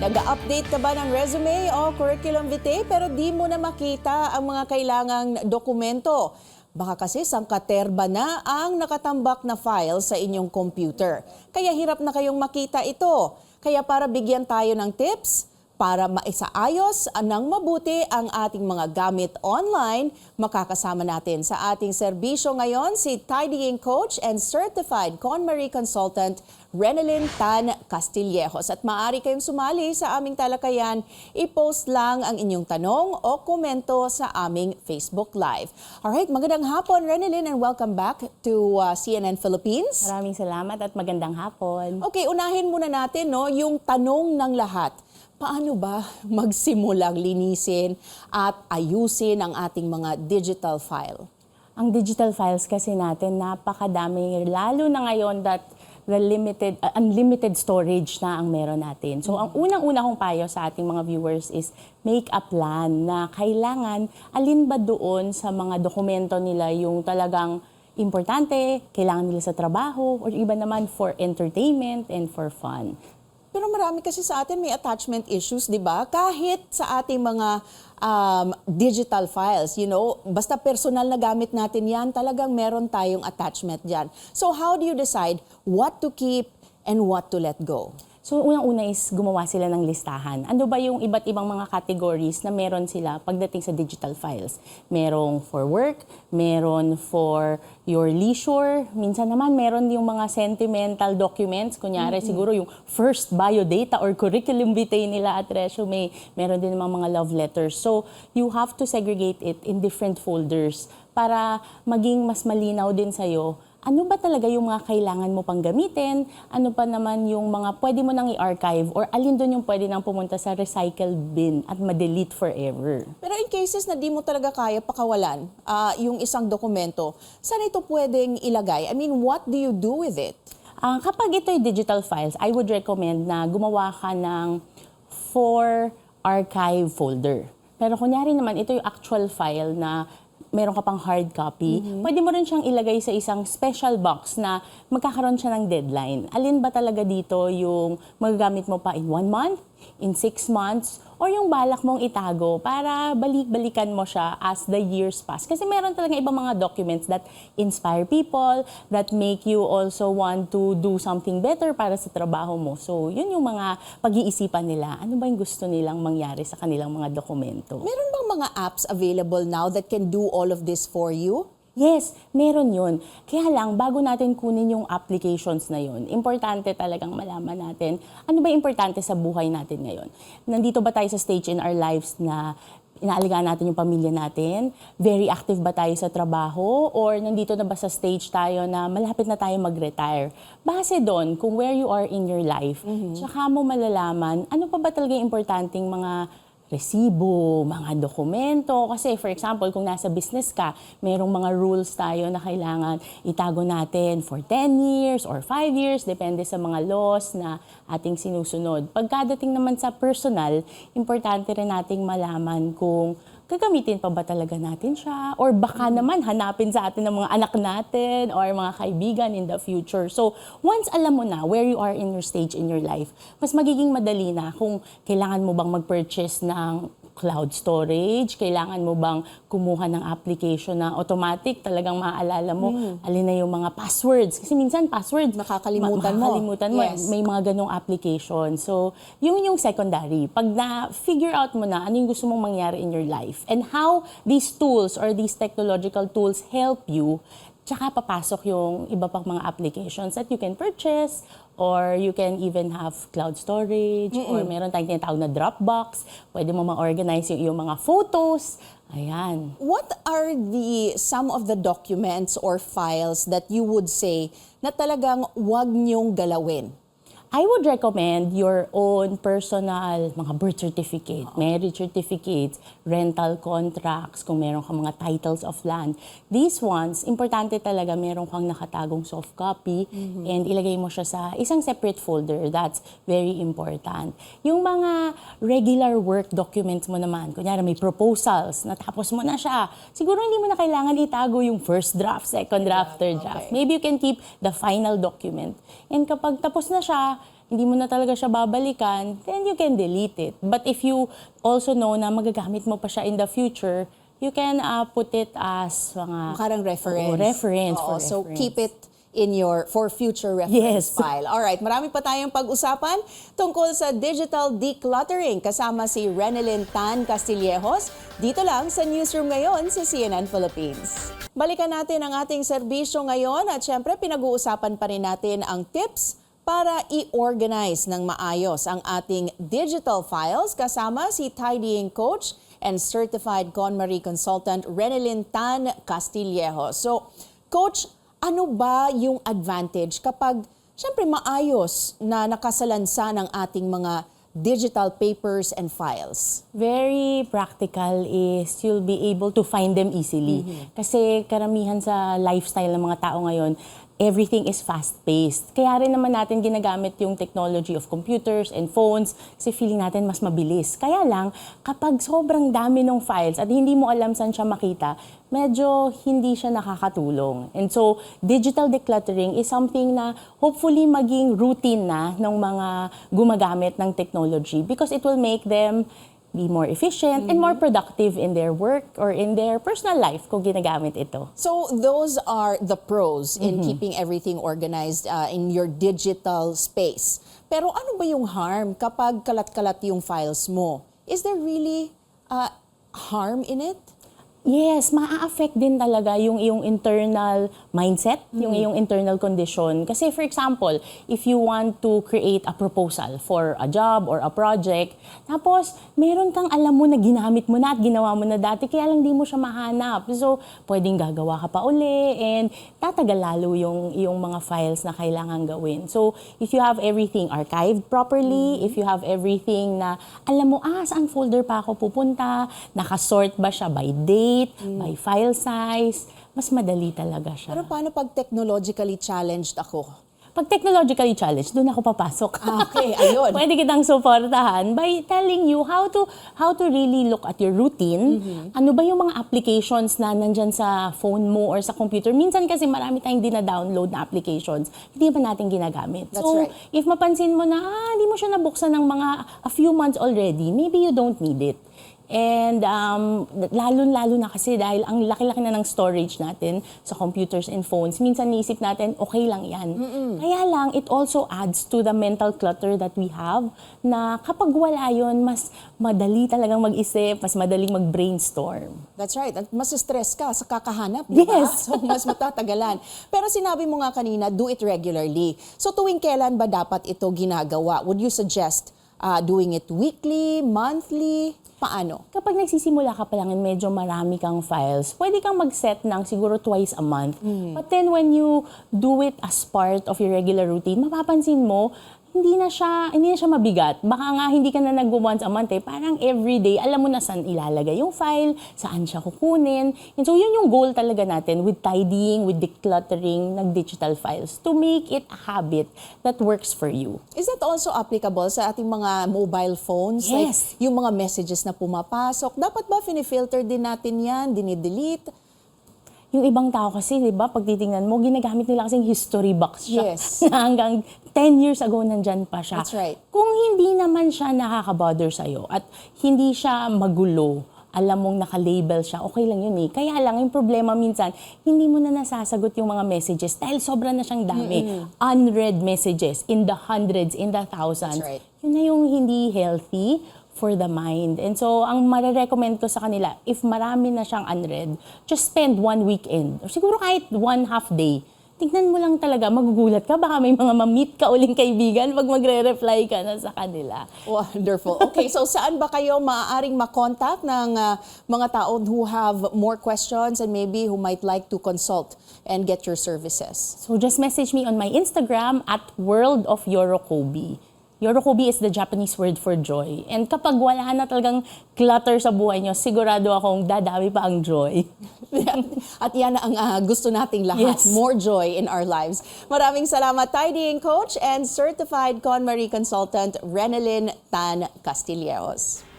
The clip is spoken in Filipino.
Nag-update ka ba ng resume o curriculum vitae pero di mo na makita ang mga kailangang dokumento? Baka kasi sangkaterba na ang nakatambak na file sa inyong computer. Kaya hirap na kayong makita ito. Kaya para bigyan tayo ng tips, para maisaayos ng mabuti ang ating mga gamit online, makakasama natin sa ating serbisyo ngayon si Tidying Coach and Certified KonMari Consultant Renelyn Tan Castillejos. At maaari kayong sumali sa aming talakayan, i-post lang ang inyong tanong o komento sa aming Facebook Live. Alright, magandang hapon Renelyn and welcome back to uh, CNN Philippines. Maraming salamat at magandang hapon. Okay, unahin muna natin no, yung tanong ng lahat. Paano ba magsimulang linisin at ayusin ang ating mga digital file? Ang digital files kasi natin napakadami lalo na ngayon that the limited uh, unlimited storage na ang meron natin. So ang unang-una kong payo sa ating mga viewers is make a plan na kailangan alin ba doon sa mga dokumento nila yung talagang importante, kailangan nila sa trabaho or iba naman for entertainment and for fun. Pero marami kasi sa atin may attachment issues, di ba? Kahit sa ating mga um, digital files, you know, basta personal na gamit natin yan, talagang meron tayong attachment dyan. So how do you decide what to keep and what to let go? So, unang-una is gumawa sila ng listahan. Ano ba yung iba't ibang mga categories na meron sila pagdating sa digital files? Merong for work, meron for your leisure, minsan naman meron yung mga sentimental documents, kunyari siguro yung first biodata or curriculum vitae nila at resume, meron din namang mga love letters. So, you have to segregate it in different folders para maging mas malinaw din sa'yo ano ba talaga yung mga kailangan mo pang gamitin, ano pa naman yung mga pwede mo nang i-archive or alin doon yung pwede nang pumunta sa recycle bin at ma-delete forever. Pero in cases na di mo talaga kaya pakawalan ah, yung isang dokumento, saan ito pwedeng ilagay? I mean, what do you do with it? Ah, kapag ito'y digital files, I would recommend na gumawa ka ng for archive folder. Pero kunyari naman, ito yung actual file na meron ka pang hard copy, pwede mo rin siyang ilagay sa isang special box na magkakaroon siya ng deadline. Alin ba talaga dito yung magagamit mo pa in one month, in six months, or yung balak mong itago para balik-balikan mo siya as the years pass. Kasi meron talaga ibang mga documents that inspire people, that make you also want to do something better para sa trabaho mo. So, yun yung mga pag-iisipan nila. Ano ba yung gusto nilang mangyari sa kanilang mga dokumento? Meron bang mga apps available now that can do all of this for you? Yes, meron yun. Kaya lang, bago natin kunin yung applications na yun, importante talagang malaman natin ano ba importante sa buhay natin ngayon. Nandito ba tayo sa stage in our lives na inaalagaan natin yung pamilya natin? Very active ba tayo sa trabaho? Or nandito na ba sa stage tayo na malapit na tayo mag-retire? Base doon, kung where you are in your life, tsaka mo malalaman, ano pa ba talaga yung importanteng mga resibo, mga dokumento. Kasi for example, kung nasa business ka, merong mga rules tayo na kailangan itago natin for 10 years or 5 years, depende sa mga laws na ating sinusunod. Pagkadating naman sa personal, importante rin nating malaman kung gagamitin pa ba talaga natin siya? Or baka naman hanapin sa atin ng mga anak natin or mga kaibigan in the future. So, once alam mo na where you are in your stage in your life, mas magiging madali na kung kailangan mo bang mag-purchase ng cloud storage, kailangan mo bang kumuha ng application na automatic, talagang maaalala mo alin na yung mga passwords. Kasi minsan passwords, Nakakalimutan mo. makakalimutan mo. Yes. May mga ganong application. So, yun yung secondary. Pag na-figure out mo na ano yung gusto mong mangyari in your life and how these tools or these technological tools help you, tsaka papasok yung iba pang mga applications that you can purchase or you can even have cloud storage or meron tayong tinatawag na Dropbox. Pwede mo ma-organize yung iyong mga photos. Ayan. What are the some of the documents or files that you would say na talagang wag niyong galawin? I would recommend your own personal mga birth certificate, marriage certificates, rental contracts, kung meron kang mga titles of land. These ones, importante talaga meron kang nakatagong soft copy and ilagay mo siya sa isang separate folder. That's very important. Yung mga regular work documents mo naman, kunyari may proposals, natapos mo na siya, siguro hindi mo na kailangan itago yung first draft, second draft, third draft. Maybe you can keep the final document. And kapag tapos na siya, hindi mo na talaga siya babalikan, then you can delete it. But if you also know na magagamit mo pa siya in the future, you can uh, put it as mga... Parang reference. Oo, reference, Oo, for so reference. keep it in your for future reference Yes. file. All right, marami pa tayong pag-usapan tungkol sa digital decluttering kasama si Renelyn Tan Castillejos dito lang sa newsroom ngayon sa CNN Philippines. Balikan natin ang ating serbisyo ngayon at syempre pinag-uusapan pa rin natin ang tips para i-organize ng maayos ang ating digital files kasama si tidying coach and certified KonMari consultant Renelyn Tan Castillejo. So, coach, ano ba yung advantage kapag syempre maayos na nakasalansa ng ating mga digital papers and files? very practical is you'll be able to find them easily. Kasi karamihan sa lifestyle ng mga tao ngayon, everything is fast-paced. Kaya rin naman natin ginagamit yung technology of computers and phones kasi feeling natin mas mabilis. Kaya lang, kapag sobrang dami ng files at hindi mo alam saan siya makita, medyo hindi siya nakakatulong. And so, digital decluttering is something na hopefully maging routine na ng mga gumagamit ng technology because it will make them be more efficient and more productive in their work or in their personal life kung ginagamit ito. So those are the pros in keeping everything organized uh, in your digital space. Pero ano ba yung harm kapag kalat-kalat yung files mo? Is there really uh, harm in it? Yes, maa-affect din talaga yung iyong internal mindset, yung iyong internal condition. Kasi for example, if you want to create a proposal for a job or a project, tapos meron kang alam mo na ginamit mo na at ginawa mo na dati, kaya lang di mo siya mahanap. So, pwedeng gagawa ka pa uli and tatagal lalo yung, yung mga files na kailangan gawin. So, if you have everything archived properly, if you have everything na alam mo, ah, saan folder pa ako pupunta, nakasort ba siya by date, by file size, mas madali talaga siya. Pero paano pag technologically challenged ako? Pag technologically challenged, doon ako papasok. Ah, okay, ayun. Pwede kitang suportahan by telling you how to how to really look at your routine. Mm-hmm. Ano ba yung mga applications na nandyan sa phone mo or sa computer? Minsan kasi marami tayong dina-download na applications, hindi pa natin ginagamit. That's so, right. if mapansin mo na, ah, hindi mo siya nabuksan ng mga a few months already, maybe you don't need it. And um, lalo-lalo na kasi dahil ang laki-laki na ng storage natin sa computers and phones, minsan niisip natin, okay lang yan. Kaya lang, it also adds to the mental clutter that we have na kapag wala yun, mas madali talagang mag-isip, mas madaling mag-brainstorm. That's right. At mas stress ka sa kakahanap, di ba? Yes. So, mas matatagalan. Pero sinabi mo nga kanina, do it regularly. So, tuwing kailan ba dapat ito ginagawa? Would you suggest uh, doing it weekly, monthly? Paano? Kapag nagsisimula ka pa lang and medyo marami kang files, pwede kang mag-set ng siguro twice a month. But then when you do it as part of your regular routine, mapapansin mo, hindi na siya hindi na siya mabigat. Baka nga hindi ka na nag once a month eh. Parang everyday, alam mo na saan ilalagay yung file, saan siya kukunin. And so yun yung goal talaga natin with tidying, with decluttering ng digital files to make it a habit that works for you. Is that also applicable sa ating mga mobile phones? Like, Yes. yung mga messages na pumapasok, dapat ba finifilter din natin yan, dinidelete? Yung ibang tao kasi, di ba, pag titingnan mo, ginagamit nila kasing history box siya. Yes. Na hanggang 10 years ago, nandyan pa siya. That's right. Kung hindi naman siya nakaka-bother sa'yo at hindi siya magulo, alam mong naka-label siya, okay lang yun eh. Kaya lang, yung problema minsan, hindi mo na nasasagot yung mga messages dahil sobra na siyang dami. Unread messages in the hundreds, in the thousands. That's right. Yun na yung hindi healthy for the mind. And so, ang marirecommend ko sa kanila, if marami na siyang unread, just spend one weekend. Or siguro kahit one half day. Tignan mo lang talaga, magugulat ka. Baka may mga mamit ka uling kaibigan pag magre-reply ka na sa kanila. Wonderful. Okay, so saan ba kayo maaaring makontak ng uh, mga tao who have more questions and maybe who might like to consult and get your services? So just message me on my Instagram at World of Yorokobi. Yorokobi is the Japanese word for joy. And kapag wala na talagang clutter sa buhay nyo, sigurado akong dadami pa ang joy. At yan ang uh, gusto nating lahat, Yes. more joy in our lives. Maraming salamat, tidying coach and certified KonMari consultant Renelyn Tan Castilleros.